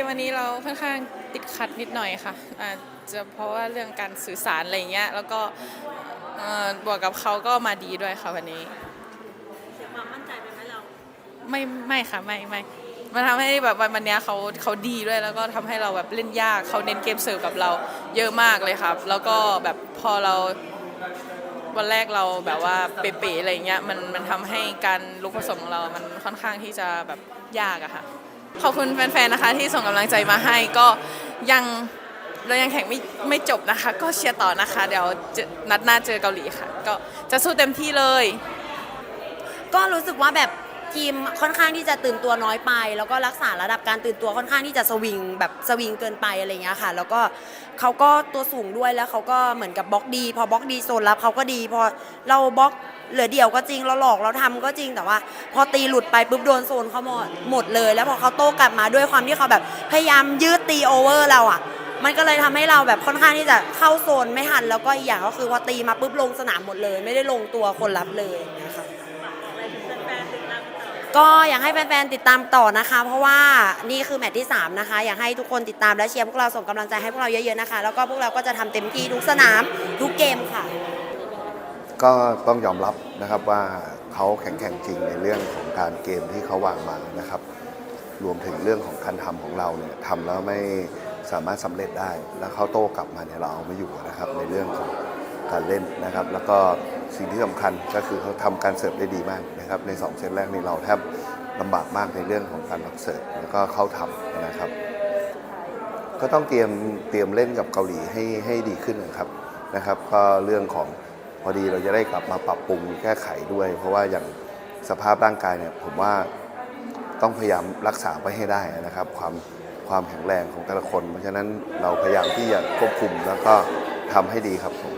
มวันนี้เราค่อนข้างติดขัดนิดหน่อยค่ะอาจจะเพราะว่าเรื่องการสื่อสารอะไรเงี้ยแล้วก็เอ่อบวกกับเขาก็มาดีด้วยค่ะวันนี้ เสียความมั่นใจไปไหมเราไม่ไม่ค่ะไม่ไม่มันทำให้แบบวันวันเนี้ยเขาเขาดีด้วยแล้วก็ทำให้เราแบบเล่นยากเขาเน้นเกมเสิร์ฟกับเราเยอะมากเลยครับ แล้วก็แบบพอเราวันแรกเราแบบว่าเป๋ๆอะไรเงี้ยมันมันทำให้การลุกผสมของเรา มันค่อนข้างที่จะแบบยากอะค่ะ ขอบคุณแฟนๆ นะคะที่ส่งกำลังใจมาให้ก็ยังเรายังแข่งไม่ไม่จบนะคะ ก็เชียร์ต่อนะคะ เดี๋ยวจอนัดหน้าเจอเกาหลีค่ะ ก็จะสู้เต็มที่เลย ก็รู้สึกว่าแบบ ทีมค่อนข้างที่จะตื่นตัวน้อยไป แล้วก็รักษาระดับการตื่นตัวค่อนข้างที่จะสวิงแบบสวิงเกินไปอะไรอย่างเงี้ยค่ะ แล้วก็เขาก็ตัวสูงด้วยแล้วเขาก็เหมือนกับบล็อกดี พอบล็อกดีโซนรับเขาก็ดีพอเราบล็อกเหลือเดี่ยวก็จริงเราหลอกเราทำก็จริงแต่ว่า พอตีหลุดไปปุ๊บโดนโซนเขาหมดหมดเลย แล้วพอเขาโต้กลับมาด้วยความที่เขาแบบพยายามยืดตีโอเวอร์เราอะมันก็เลยทำให้เราแบบค่อนข้างที่จะเข้าโซนไม่ทันแล้วก็อีกอย่างก็คือพอตีมาปุ๊บลงสนามหมดเลย ไม่ได้ลงตัวคนรับเลยอย่างเงี้ยค่ะ อะไรถึงแฟนๆติดตาม ก็อยากให้แฟนๆ ติดตามต่อนะคะ เพราะว่านี่คือแมตช์ที่ 3 นะคะ อยากให้ทุกคนติดตามและเชียร์พวกเราส่งกำลังใจให้พวกเราเยอะๆนะคะ แล้วก็พวกเราก็จะทำเต็มที่ทุกสนามทุกเกมค่ะ ก็ต้องยอมรับนะครับว่าเขาแข็งแกร่งจริงในเรื่องของการเกมที่เขาวางมานะครับ รวมถึงเรื่องของการทำของเราเนี่ยทำแล้วไม่สามารถสำเร็จได้ แล้วเขาโต้กลับมาเนี่ยเราเอาไม่อยู่นะครับในเรื่องของ การเล่นนะครับ แล้วก็สิ่งที่สำคัญก็คือเขาทำการเสิร์ฟได้ดีมากนะครับใน 2 เซตแรกนี่เราแทบลำบากมากในเรื่องของการรับเสิร์ฟแล้วก็เข้าทำนะครับ ก็ต้องเตรียมเตรียมเล่นกับเกาหลีให้ให้ดีขึ้นนะครับนะครับ ก็เรื่องของพอดีเราจะได้กลับมาปรับปรุงแก้ไขด้วย เพราะว่าอย่างสภาพร่างกายเนี่ยผมว่าต้องพยายามรักษาไว้ให้ได้นะครับ ความความแข็งแรงของแต่ละคน เพราะฉะนั้นเราพยายามที่จะควบคุมแล้วก็ทำให้ดีครับผม